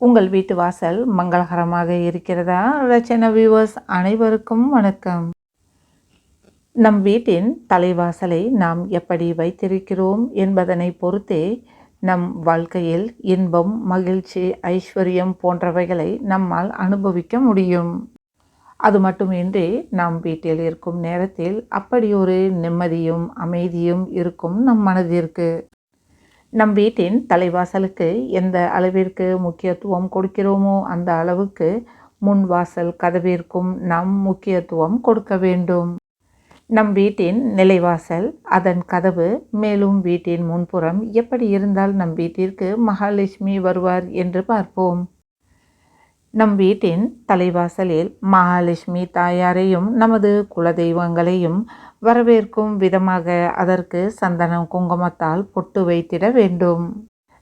உங்கள் வீட்டு வாசல் மங்களகரமாக இருக்கிறதா? ரச்சன வியூவர்ஸ் அனைவருக்கும் வணக்கம். நம் வீட்டின் தலைவாசலை நாம் எப்படி வைத்திருக்கிறோம் என்பதனை பொறுத்தே நம் வாழ்க்கையில் இன்பம் மகிழ்ச்சி ஐஸ்வர்யம் போன்றவைகளை நம்மால் அனுபவிக்க முடியும். அது மட்டுமின்றி நாம் வீட்டில் இருக்கும் நேரத்தில் அப்படி ஒரு நிம்மதியும் அமைதியும் இருக்கும் நம் மனதிற்கு. நம் வீட்டின் தலைவாசலுக்கு எந்த அளவிற்கு முக்கியத்துவம் கொடுக்கிறோமோ அந்த அளவுக்கு முன் வாசல் கதவிற்கும் நாம் முக்கியத்துவம் கொடுக்க வேண்டும். நம் வீட்டின் நிலைவாசல் அதன் கதவு மேலும் வீட்டின் முன்புறம் எப்படி இருந்தால் நம் வீட்டிற்கு மகாலட்சுமி வருவார் என்று பார்ப்போம். நம் வீட்டின் தலைவாசலில் மகாலட்சுமி தாயாரையும் நமது குலதெய்வங்களையும் வரவேற்கும் விதமாக அதற்கு சந்தனம் குங்குமத்தால் பொட்டு வைத்திட வேண்டும்.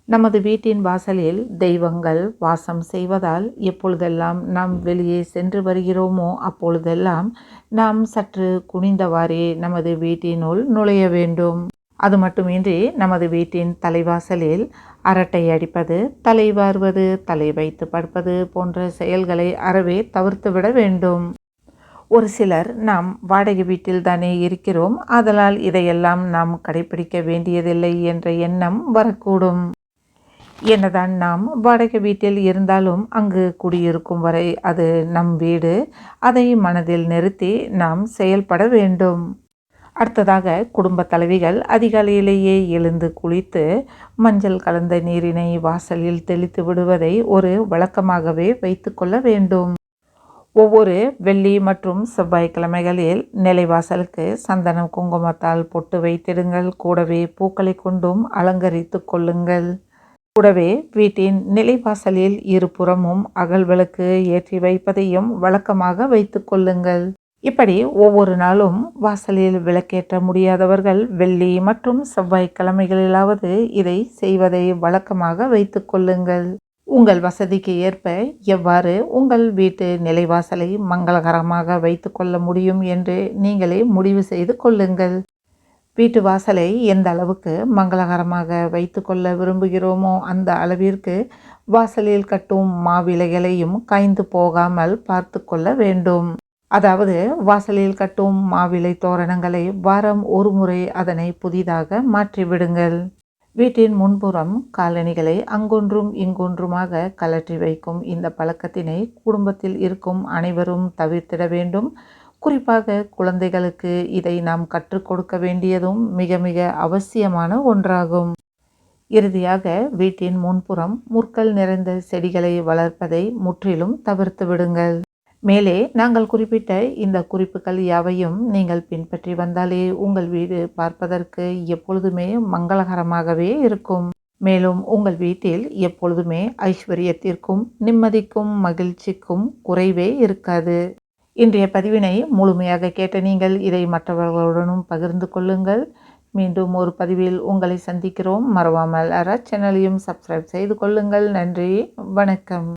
நமது வீட்டின் வாசலில் தெய்வங்கள் வாசம் செய்வதால் எப்பொழுதெல்லாம் நாம் வெளியே சென்று வருகிறோமோ அப்பொழுதெல்லாம் நாம் சற்று குனிந்தவாறே நமது வீட்டினுள் நுழைய வேண்டும். அது மட்டுமின்றி நமது வீட்டின் தலைவாசலில் அரட்டை அடிப்பது தலை வாருவது தலை வைத்து படுப்பது போன்ற செயல்களை அறவே தவிர்த்துவிட வேண்டும். ஒரு சிலர் நாம் வாடகை வீட்டில் தானே இருக்கிறோம் அதனால் இதையெல்லாம் நாம் கடைபிடிக்க வேண்டியதில்லை என்ற எண்ணம் வரக்கூடும். என்னதான் நாம் வாடகை வீட்டில் இருந்தாலும் அங்கு குடியிருக்கும் வரை அது நம் வீடு அதை மனதில் நிறுத்தி நாம் செயல்பட வேண்டும். அடுத்ததாக குடும்ப தலைவிகள் அதிகாலையிலேயே எழுந்து குளித்து மஞ்சள் கலந்த நீரினை வாசலில் தெளித்து விடுவதை ஒரு வழக்கமாகவே வைத்துக்கொள்ள வேண்டும். ஒவ்வொரு வெள்ளி மற்றும் செவ்வாய்க்கிழமைகளில் நிலைவாசலுக்கு சந்தனம் குங்குமத்தால் பொட்டு வைத்திடுங்கள். கூடவே பூக்களை கொண்டும் அலங்கரித்து கொள்ளுங்கள். கூடவே வீட்டின் நிலைவாசலில் இருபுறமும் அகல் விளக்கு ஏற்றி வைப்பதையும் வழக்கமாக வைத்து கொள்ளுங்கள். இப்படி ஒவ்வொரு நாளும் வாசலில் விளக்கேற்ற முடியாதவர்கள் வெள்ளி மற்றும் செவ்வாய்க்கிழமைகளிலாவது இதை செய்வதை வழக்கமாக வைத்து கொள்ளுங்கள். உங்கள் வசதிக்கு ஏற்ப எவ்வாறு உங்கள் வீட்டு நிலைவாசலை மங்களகரமாக வைத்து கொள்ள முடியும் என்று நீங்களே முடிவு செய்து கொள்ளுங்கள். வீட்டு வாசலை எந்த அளவுக்கு மங்களகரமாக வைத்து கொள்ள விரும்புகிறோமோ அந்த அளவிற்கு வாசலில் கட்டும் மாவிலைகளையும் காய்ந்து போகாமல் பார்த்து கொள்ள வேண்டும். அதாவது வாசலில் கட்டும் மாவிலை தோரணங்களை வாரம் ஒரு முறை அதனை புதிதாக மாற்றிவிடுங்கள் வீட்டின் முன்புறம் காலணிகளை அங்கொன்றும் இங்கொன்றுமாக கலற்றி வைக்கும் இந்த பழக்கத்தினை குடும்பத்தில் இருக்கும் அனைவரும் தவிர்த்திட வேண்டும். குறிப்பாக குழந்தைகளுக்கு இதை நாம் கற்றுக் கொடுக்க வேண்டியதும் மிக மிக அவசியமான ஒன்றாகும். இறுதியாக வீட்டின் முன்புறம் முற்கள் நிறைந்த செடிகளை வளர்ப்பதை முற்றிலும் தவிர்த்து விடுங்கள். மேலே நாங்கள் குறிப்பிட்ட இந்த குறிப்புகள் யாவையும் நீங்கள் பின்பற்றி வந்தாலே உங்கள் வீடு பார்ப்பதற்கு எப்பொழுதுமே மங்களகரமாகவே இருக்கும். மேலும் உங்கள் வீட்டில் எப்பொழுதுமே ஐஸ்வர்யத்திற்கும் நிம்மதிக்கும் மகிழ்ச்சிக்கும் குறைவே இருக்காது. இன்றைய பதிவினை முழுமையாக கேட்ட நீங்கள் இதை மற்றவர்களுடனும் பகிர்ந்து கொள்ளுங்கள். மீண்டும் ஒரு பதிவில் உங்களை சந்திக்கிறோம். மறவாமல் அற சேனலையும் சப்ஸ்கிரைப் செய்து கொள்ளுங்கள். நன்றி. வணக்கம்.